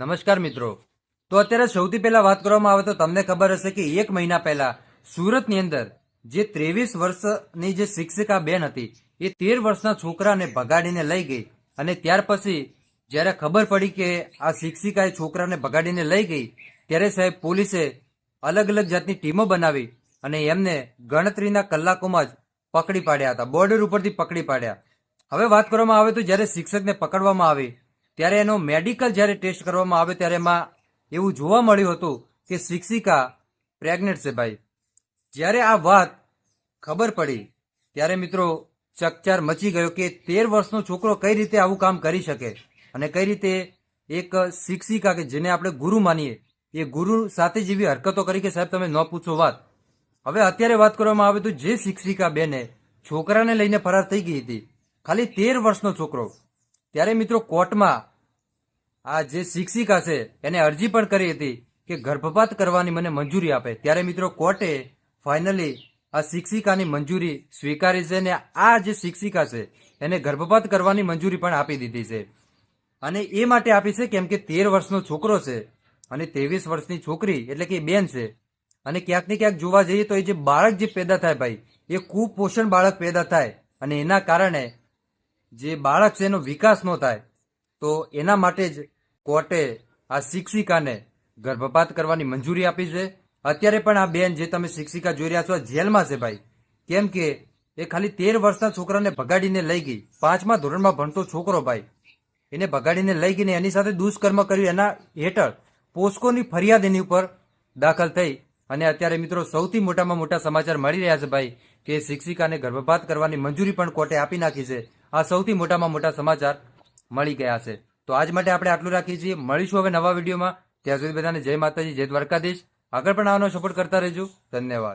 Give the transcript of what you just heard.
નમસ્કાર મિત્રો. તો અત્યારે સૌથી પહેલા વાત કરવામાં આવે તો તમને ખબર હશે કે એક મહિના પહેલા સુરતની અંદર જે ત્રેવીસ વર્ષની જે શિક્ષિકા બેન હતી, એ તેર વર્ષના છોકરાને ભગાડીને લઈ ગઈ. અને ત્યાર પછી જ્યારે ખબર પડી કે આ શિક્ષિકાએ છોકરાને ભગાડીને લઈ ગઈ, ત્યારે સાહેબ પોલીસે અલગ અલગ જાતની ટીમો બનાવી અને એમને ગણતરીના કલાકોમાં જ પકડી પાડ્યા હતા. બોર્ડર ઉપરથી પકડી પાડ્યા. હવે વાત કરવામાં આવે તો જ્યારે શિક્ષકને પકડવામાં આવી ત્યારે એનો મેડિકલ જ્યારે ટેસ્ટ કરવામાં આવે ત્યારે એમાં એવું જોવા મળ્યું હતું કે શિક્ષિકા પ્રેગ્નેન્ટ છે ભાઈ. જ્યારે આ વાત ખબર પડી, ત્યારે મિત્રો ચકચાર મચી ગયો કે તેર વર્ષનો છોકરો કઈ રીતે આવું કામ કરી શકે અને કઈ રીતે એક શિક્ષિકા કે જેને આપણે ગુરુ માનીએ, એ ગુરુ સાથે જેવી હરકતો કરી કે સાહેબ તમે ન પૂછો વાત. હવે અત્યારે વાત કરવામાં આવે તો જે શિક્ષિકા બેને છોકરાને લઈને ફરાર થઈ ગઈ હતી, ખાલી તેર વર્ષનો છોકરો, ત્યારે મિત્રો કોર્ટમાં આ જે શિક્ષિકા છે, એને અરજી પણ કરી હતી કે ગર્ભપાત કરવાની મને મંજૂરી આપે. ત્યારે મિત્રો કોર્ટે ફાઇનલી આ શિક્ષિકાની મંજૂરી સ્વીકારી છે અને આ જે શિક્ષિકા છે, એને ગર્ભપાત કરવાની મંજૂરી પણ આપી દીધી છે. અને એ માટે આપી છે કેમ કે તેર વર્ષનો છોકરો છે અને ત્રેવીસ વર્ષની છોકરી એટલે કે બેન છે. અને ક્યાંક ને ક્યાંક જોવા જઈએ તો એ જે બાળક જે પેદા થાય ભાઈ, એ કુપોષણ બાળક પેદા થાય અને એના કારણે જે બાળક છે એનો વિકાસ ન થાય, તો એના માટે જ કોર્ટે આ શિક્ષિકાને ગર્ભપાત કરવાની મંજૂરી આપી છે. અત્યારે પણ આ બેન જે તમે શિક્ષિકા જોઈ રહ્યા છો જેલમાં છે ભાઈ. કેમ કે એ ખાલી તેર વર્ષના છોકરાને ભગાડીને લઈ ગઈ. પાંચમા ધોરણમાં ભણતો છોકરો ભાઈ. એને ભગાડીને લઈ ગઈને એની સાથે દુષ્કર્મ કર્યું. એના હેઠળ પોસ્કોની ફરિયાદ એની ઉપર દાખલ થઈ. અને અત્યારે મિત્રો સૌથી મોટામાં મોટા સમાચાર મળી રહ્યા છે ભાઈ કે શિક્ષિકાને ગર્ભપાત કરવાની મંજૂરી પણ કોર્ટે આપી નાખી છે. આ સૌથી મોટામાં મોટા સમાચાર મળી ગયા છે. તો આજ માટે આપણે આટલું રાખીએ છીએ. મળીશું હવે નવા વિડીયોમાં. ત્યાં સુધી બધાને જય માતાજી, જય દ્વારકાધીશ. આગળ પણ આવવાનો સપોર્ટ કરતા રહેજો. ધન્યવાદ.